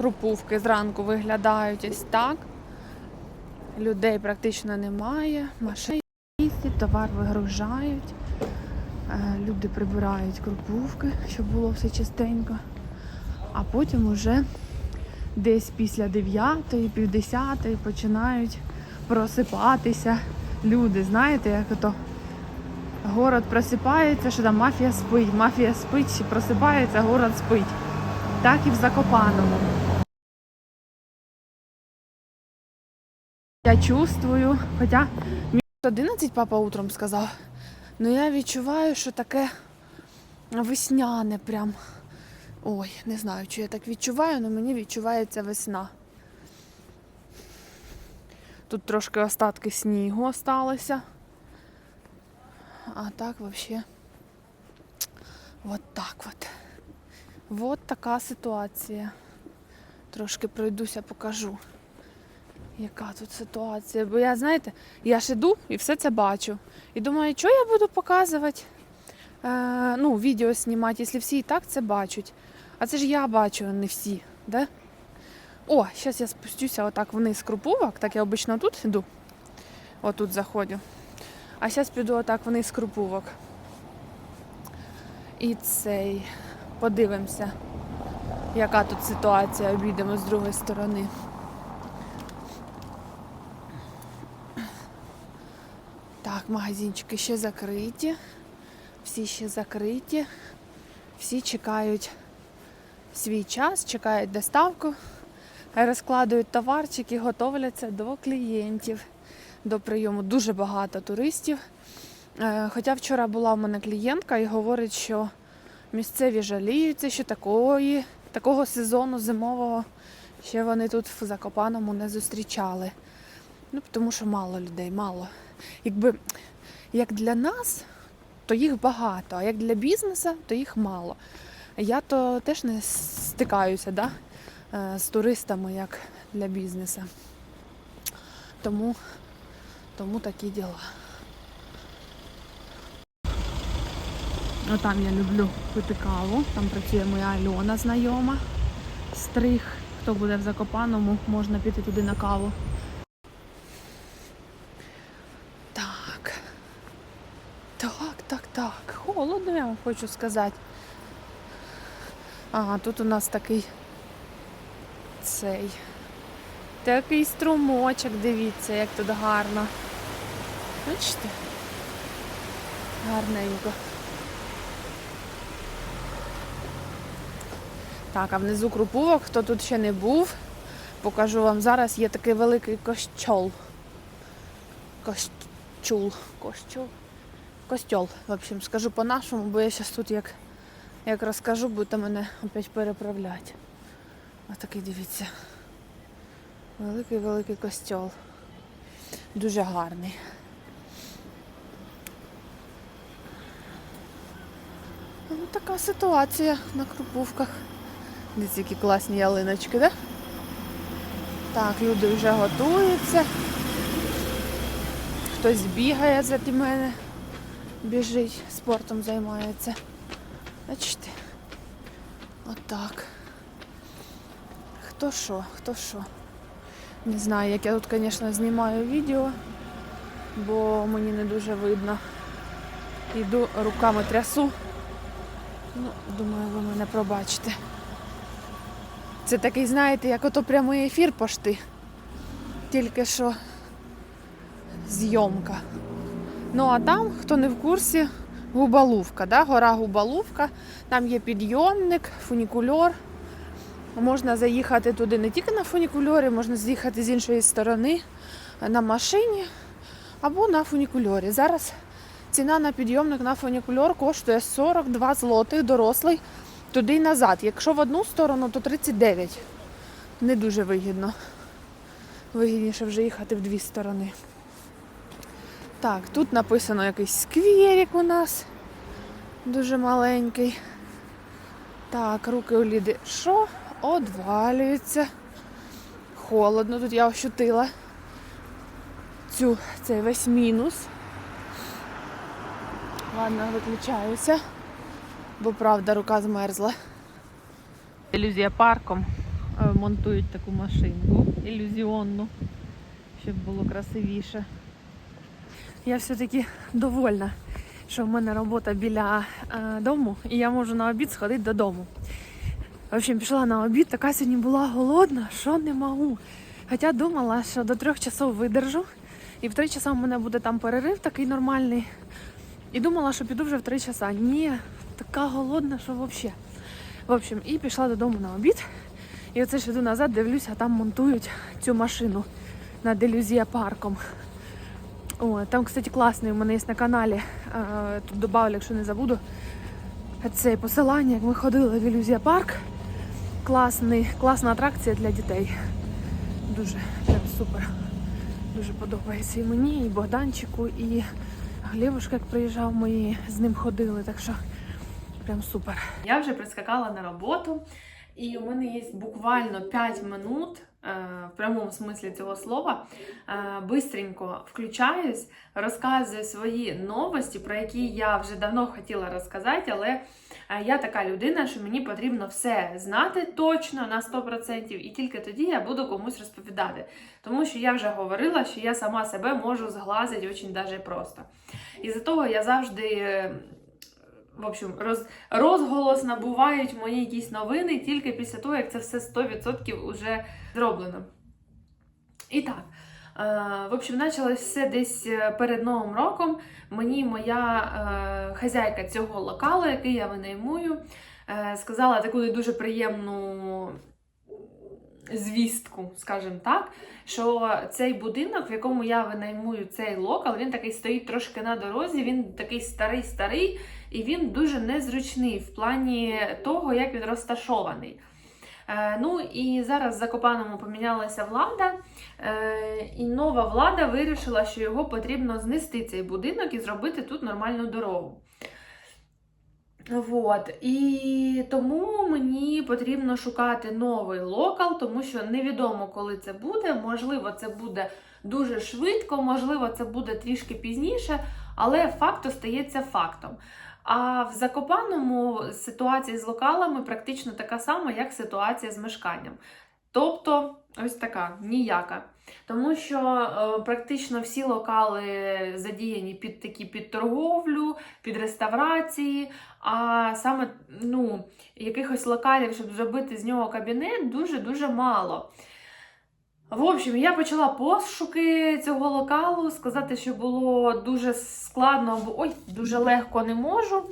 Крупувки зранку виглядають ось так. Людей практично немає. Машини їздять, товар вигружають. Е, Люди прибирають крупувки, щоб було все чистенько. А потім уже десь після 9-ї, півдесятої починають просипатися люди. Знаєте, як ото город просипається, що там мафія спить, мафія спить, просипається, город спить. Так і в Закопаному. Я чувствую, хоча мені 11 папа утром сказав, але я відчуваю, що таке весняне прям. Ой, не знаю, чи я так відчуваю, але мені відчувається весна. Тут трошки остатки снігу осталося. А так взагалі. Вот так от. Вот така ситуація. Трошки пройдуся, покажу, яка тут ситуація. Бо я, знаєте, я ж іду і все це бачу. І думаю, що я буду показувати, е, ну, відео знімати, якщо всі і так це бачать. А це ж я бачу, а не всі. Да? О, зараз я спустюся отак вниз крупувок, так я обично тут йду. Отут заходжу. А зараз піду отак вниз крупувок. І цей. Подивимося, яка тут ситуація, обійдемо з другої сторони. Так, магазинчики ще закриті. Всі ще закриті. Всі чекають свій час, чекають доставку, розкладують товарчики, готовляться до клієнтів, до прийому. Дуже багато туристів. Е, Хоча вчора була в мене клієнтка і говорить, що місцеві жаліються, що такої, такого сезону зимового ще вони тут в Закопаному не зустрічали. Ну, тому що мало людей, мало. Якби як для нас, то їх багато, а як для бізнесу, то їх мало. Я то теж не стикаюся да, е, з туристами, як для бізнесу. Тому, тому такі діла. Отам я люблю пити каву. Там працює моя Альона знайома. Стриг. Хто буде в Закопаному, можна піти туди на каву. Так. Так. Холодно, я вам хочу сказати. Ага, тут у нас такий цей. Такий струмочок, дивіться, як тут гарно. Бачите? Гарненько. Так, а внизу крупувок, хто тут ще не був, покажу вам зараз є такий великий кощол. Кощул. Кощул. Костьол, в общем, скажу по-нашому, бо я зараз тут як, як розкажу, будете мене опять переправляти. Ось такий дивіться. Великий-великий костьол. Дуже гарний. Ну, така ситуація на крупувках. Дивіться, які класні ялиночки, да? Так, люди вже готуються. Хтось бігає заді мене, біжить, спортом займається. Бачите? Отак. Хто що, хто що. Не знаю, як я тут, звісно, знімаю відео, бо мені не дуже видно. Йду руками трясу. Ну, думаю, ви мене пробачите. Це такий, знаєте, як ото прямий ефір пошти. Тільки що зйомка. Ну а там, хто не в курсі, Губалувка, да? гора Губалувка. Там є підйомник, фунікульор. Можна заїхати туди не тільки на фунікульорі, можна з'їхати з іншої сторони на машині або на фунікульорі. Зараз ціна на підйомник на фунікульор коштує 42 злотих дорослий туди і назад. Якщо в одну сторону, то 39. Не дуже вигідно. Вигідніше вже їхати в дві сторони. Так, тут написано якийсь скверик у нас. Дуже маленький. Так, руки у Ліди. Що? Одвалюються. Холодно, тут я ощутила цю, цей весь мінус. Ладно, виключаюся, бо правда рука змерзла. Ілюзія парком. е, монтують таку машинку ілюзіонну, щоб було красивіше. Я все-таки довольна, що в мене робота біля е, дому, і я можу на обід сходити додому. В общем, пішла на обід, така сьогодні була голодна, що не можу. Хоча думала, що до трьох часов видержу, і в три часа в мене буде там перерив такий нормальний. І думала, що піду вже в три часа. Ні, така голодна, що взагалі. В общем, і пішла додому на обід. І оце ж іду назад, дивлюся, там монтують цю машину над Ілюзія парком. О, там, кстати, класний у мене є на каналі. Е, Тут добавлю, якщо не забуду. Це посилання, як ми ходили в Ілюзія парк. Класний, класна атракція для дітей. Дуже прям супер. Дуже подобається і мені, і Богданчику, і Глебушка, як приїжджав, ми з ним ходили, так що прям супер. Я вже прискакала на роботу, і у мене є буквально 5 минут. е, В прямому смислі цього слова Е, бистренько включаюсь, розказую свої новості, про які я вже давно хотіла розказати, але е, я така людина, що мені потрібно все знати точно на 100%, і тільки тоді я буду комусь розповідати. Тому що я вже говорила, що я сама себе можу зглазити дуже даже просто. І за того я завжди. В общем, роз, розголос набувають мої якісь новини тільки після того, як це все 100% вже зроблено. І так, е, в общем, почалось все десь е, перед Новим роком. Мені моя е, хазяйка цього локалу, який я винаймую, сказала таку дуже приємну звістку, скажімо так, що цей будинок, в якому я винаймую цей локал, він такий стоїть трошки на дорозі, він такий старий-старий, і він дуже незручний в плані того, як він розташований. Е, Ну і зараз в Закопаному помінялася влада, е, і нова влада вирішила, що його потрібно знести цей будинок і зробити тут нормальну дорогу. Вот. І тому мені потрібно шукати новий локал, тому що невідомо, коли це буде. Можливо, це буде дуже швидко, можливо, це буде трішки пізніше, але факт остається фактом. А в Закопаному ситуація з локалами практично така сама, як ситуація з мешканням. Тобто, ось така ніяка. Тому що е, практично всі локали задіяні під такі під торговлю, під реставрації, а саме ну, якихось локалів, щоб зробити з нього кабінет, дуже-дуже мало. В общем, я почала пошуки цього локалу. Сказати, що було дуже складно або ой, дуже легко не можу.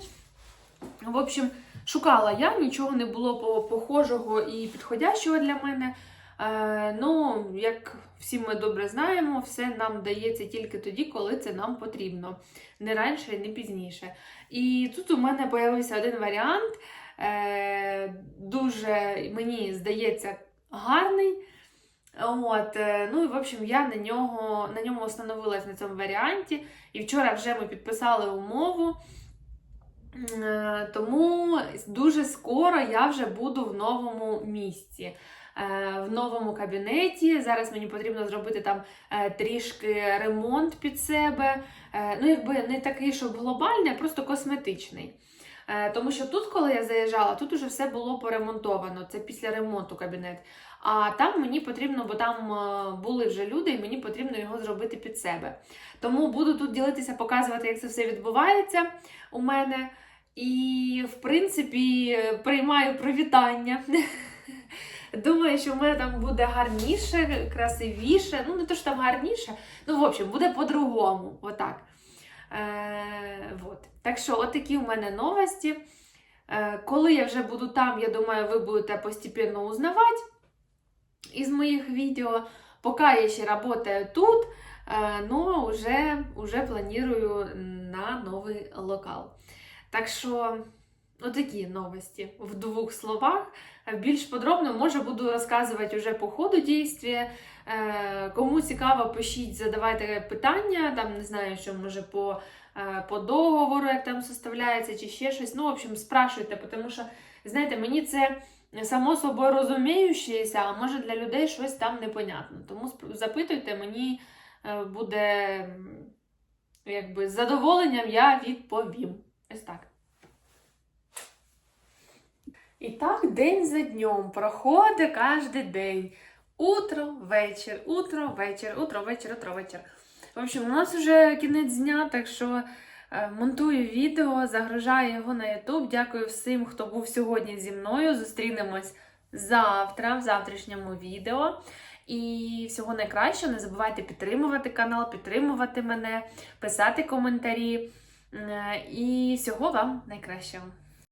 В общем, шукала я, нічого не було похожого і підходящого для мене. Е, ну, як всі ми добре знаємо, все нам дається тільки тоді, коли це нам потрібно. Не раніше не пізніше. І тут у мене з'явився один варіант, е, дуже, мені здається, гарний. От, е, ну і в общем, я на нього на ньому остановилась на цьому варіанті. І вчора вже ми підписали умову. Е, Тому дуже скоро я вже буду в новому місці, е, в новому кабінеті. Зараз мені потрібно зробити там е, трішки ремонт під себе. Ну, якби не такий, щоб глобальний, а просто косметичний. Тому що тут, коли я заїжджала, тут уже все було поремонтовано. Це після ремонту кабінет. А там мені потрібно, бо там е, були вже люди, і мені потрібно його зробити під себе. Тому буду тут ділитися, показувати, як це все відбувається у мене. І, в принципі, приймаю привітання. Думаю, що в мене там буде гарніше, красивіше. Ну, не то, що там гарніше, ну, в общем, буде по-другому. Отак. Е, вот. Так що, отакі у мене новості. Е, коли я вже буду там, я думаю, ви будете постійно узнавати із моїх відео. Поки я ще працюю тут, е, но вже, вже планую на новий локал. Так що, отакі новості в двох словах. Більш подробно, може, буду розказувати вже по ходу дійстві. Е, Кому цікаво, пишіть, задавайте питання, там не знаю, що може по, е, по договору, як там составляється, чи ще щось. Ну, в общем, спрашуйте, тому що, знаєте, мені це само собою розуміючеся, а може для людей щось там непонятно. Тому запитуйте, мені е, буде якби з задоволенням я відповім. Ось так. І так день за днем проходить кожен день. Утро, вечір, утро, вечір, утро, вечір, утро, вечір. В общем, у нас вже кінець дня, так що монтую відео, загружаю його на YouTube. Дякую всім, хто був сьогодні зі мною. Зустрінемось завтра, в завтрашньому відео. І всього найкращого. Не забувайте підтримувати канал, підтримувати мене, писати коментарі. Е, І всього вам найкращого.